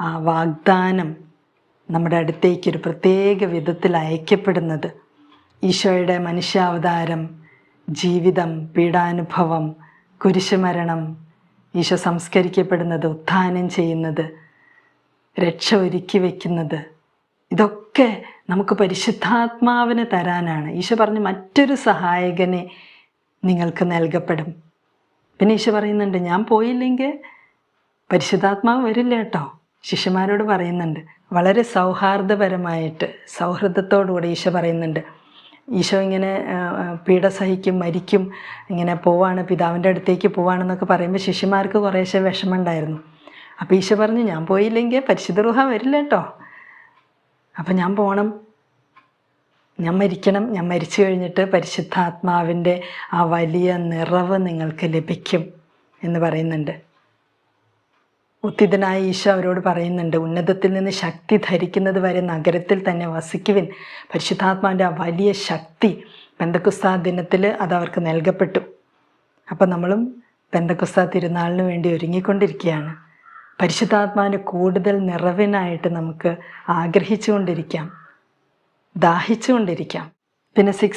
ആ വാഗ്ദാനം നമ്മുടെ അടുത്തേക്ക് ഒരു പ്രത്യേക വിധത്തിൽ അയക്കപ്പെടുന്നത്. ഈശോയുടെ മനുഷ്യാവതാരം ജീവിതം പീഡാനുഭവം കുരിശുമരണം ഈശോ സംസ്കരിക്കപ്പെടുന്നത് ഉത്ഥാനം ചെയ്യുന്നത് രക്ഷ ഒരുക്കി വയ്ക്കുന്നത് ഇതൊക്കെ നമുക്ക് പരിശുദ്ധാത്മാവിന് തരാനാണ്. ഈശോ പറഞ്ഞു മറ്റൊരു സഹായകനെ നിങ്ങൾക്ക് നൽകപ്പെടും. പിന്നെ ഈശോ പറയുന്നുണ്ട് ഞാൻ പോയില്ലെങ്കിൽ പരിശുദ്ധാത്മാവ് വരില്ല കേട്ടോ. ശിഷ്യന്മാരോട് പറയുന്നുണ്ട്. വളരെ സൗഹാർദ്ദപരമായിട്ട് സൗഹൃദത്തോടുകൂടി ഈശോ പറയുന്നുണ്ട്. ഈശോ ഇങ്ങനെ പീഡ സഹിക്കും മരിക്കും ഇങ്ങനെ പോവാണ് പിതാവിന്റെ അടുത്തേക്ക് പോവാണെന്നൊക്കെ പറയുമ്പോൾ ശിഷ്യന്മാർക്ക് കുറേശ്ശെ വിഷമമുണ്ടായിരുന്നു. അപ്പോൾ ഈശോ പറഞ്ഞു ഞാൻ പോയില്ലെങ്കിൽ പരിശുദ്ധ റുഹ വരില്ല കേട്ടോ അപ്പം ഞാൻ പോകണം ഞാൻ മരിക്കണം. ഞാൻ മരിച്ചു കഴിഞ്ഞിട്ട് പരിശുദ്ധാത്മാവിന്റെ ആ വലിയ നിറവ് നിങ്ങൾക്ക് ലഭിക്കും എന്ന് പറയുന്നുണ്ട്. ഉത്തിതനായ ഈശോ അവരോട് പറയുന്നുണ്ട് ഉന്നതത്തിൽ നിന്ന് ശക്തി ധരിക്കുന്നത് വരെ നഗരത്തിൽ തന്നെ വസിക്കുവിൻ. പരിശുദ്ധാത്മാവിന്റെ ആ വലിയ ശക്തി പെന്തക്കുസ്താ ദിനത്തിൽ അത് അവർക്ക് നൽകപ്പെട്ടു. അപ്പം നമ്മളും പെന്തക്കുസ്താ തിരുനാളിന് വേണ്ടി ഒരുങ്ങിക്കൊണ്ടിരിക്കുകയാണ്. പരിശുദ്ധാത്മാവിന് കൂടുതൽ നിറവിനായിട്ട് നമുക്ക് ആഗ്രഹിച്ചുകൊണ്ടിരിക്കാം ദാഹിച്ചുകൊണ്ടിരിക്കാം. പിന്നെ സിക്സ്